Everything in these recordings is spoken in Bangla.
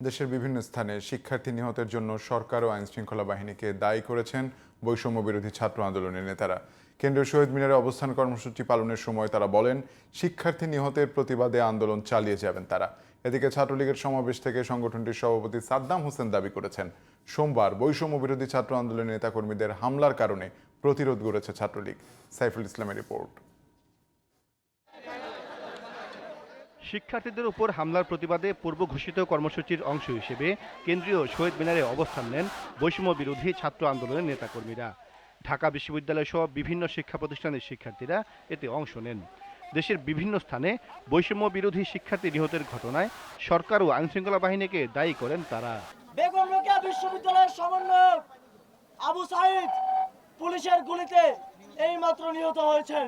দেশের বিভিন্ন স্থানে শিক্ষার্থী নিহতের জন্য সরকার ও আইনশৃঙ্খলা বাহিনীকে দায়ী করেছেন বৈষম্য বিরোধী ছাত্র আন্দোলনের নেতারা। কেন্দ্রীয় শহীদ মিনারে অবস্থান কর্মসূচি পালনের সময় তারা বলেন, শিক্ষার্থী নিহতের প্রতিবাদে আন্দোলন চালিয়ে যাবেন তারা। এদিকে ছাত্রলীগের সমাবেশ থেকে সংগঠনটির সভাপতি সাদ্দাম হোসেন দাবি করেছেন, সোমবার বৈষম্য বিরোধী ছাত্র আন্দোলনের নেতাকর্মীদের হামলার কারণে প্রতিরোধ গড়েছে ছাত্রলীগ। সাইফুল ইসলামের রিপোর্ট। শিক্ষার্থীদের উপর হামলার প্রতিবাদে পূর্ব ঘোষিত কর্মসূচির অংশ হিসেবে কেন্দ্রীয় শহীদ মিনারে অবস্থান নেন বৈষম্য বিরোধী ছাত্র আন্দোলনের নেতাকর্মীরা। ঢাকা বিশ্ববিদ্যালয় সহ বিভিন্ন শিক্ষা প্রতিষ্ঠানের শিক্ষার্থীরা এতে অংশ নেন। দেশের বিভিন্ন স্থানে বৈষম্য বিরোধী শিক্ষার্থী নিহতের ঘটনায় সরকার ও আইনশৃঙ্খলা বাহিনীকে দায়ী করেন তারা। বেগম রোকেয়া বিশ্ববিদ্যালয়ের সমন্বয়ক আবু সাইদ পুলিশের গুলিতে এই মাত্র নিহত হয়েছেন।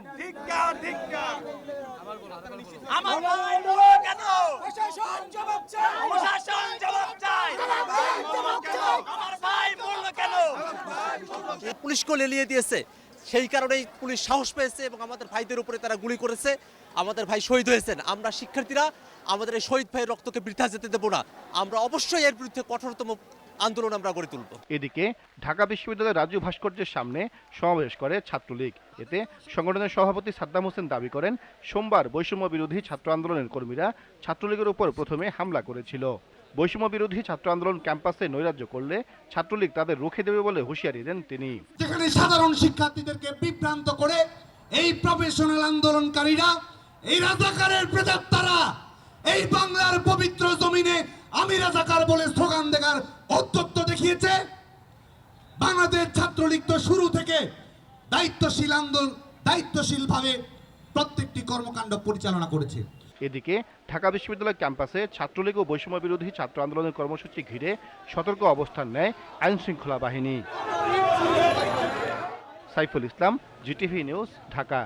পুলিশকে লেলিয়ে দিয়েছে, সেই কারণেই পুলিশ সাহস পেয়েছে এবং আমাদের ভাইদের উপরে তারা গুলি করেছে। আমাদের ভাই শহীদ হয়েছেন। আমরা শিক্ষার্থীরা, আমাদের এই শহীদ ভাইয়ের রক্তকে বৃথা যেতে দেবো না। আমরা অবশ্যই এর বিরুদ্ধে কঠোরতম আন্দোলন আমরা গড়ে তুলব। এদিকে ঢাকা বিশ্ববিদ্যালয়ের রাজু ভাস্কর্যের সামনে সমাবেশ করে ছাত্রলীগ। এতে সংগঠনের সভাপতি সাদ্দাম হোসেন দাবি করেন, সোমবার বৈষম্য বিরোধী ছাত্র আন্দোলনের কর্মীরা ছাত্রলীগের উপর প্রথমে হামলা করেছিল। বৈষম্য বিরোধী ছাত্র আন্দোলন ক্যাম্পাসে নৈরাজ্য করলে ছাত্রলীগ তাদের রুখে দেবে বলে হুঁশিয়ারি দেন তিনি। যেখানে সাধারণ শিক্ষার্থীদেরকে বিভ্রান্ত করে এই প্রফেশনাল আন্দোলনকারীরা, এই রাজাকারের প্রেতাত্মারা এই বাংলার পবিত্র জমিনে আমি রাজাকার বলে স্লোগান দেখার অত্যত্ব দেখিয়েছে। বাংলাদেশ ছাত্রলীগ তো শুরু থেকে দায়িত্বশীল আন্দোলন দায়িত্বশীলভাবে প্রত্যেকটি কর্মকাণ্ড পরিচালনা করেছে। এদিকে ঢাকা বিশ্ববিদ্যালয় ক্যাম্পাসে ছাত্রলীগ ও বৈষম্য বিরোধী ছাত্র আন্দোলনের কর্মসূচি ঘিরে সতর্ক অবস্থান নেয় আইন শৃঙ্খলা বাহিনী। Saiful Islam, GTV news, Dhaka.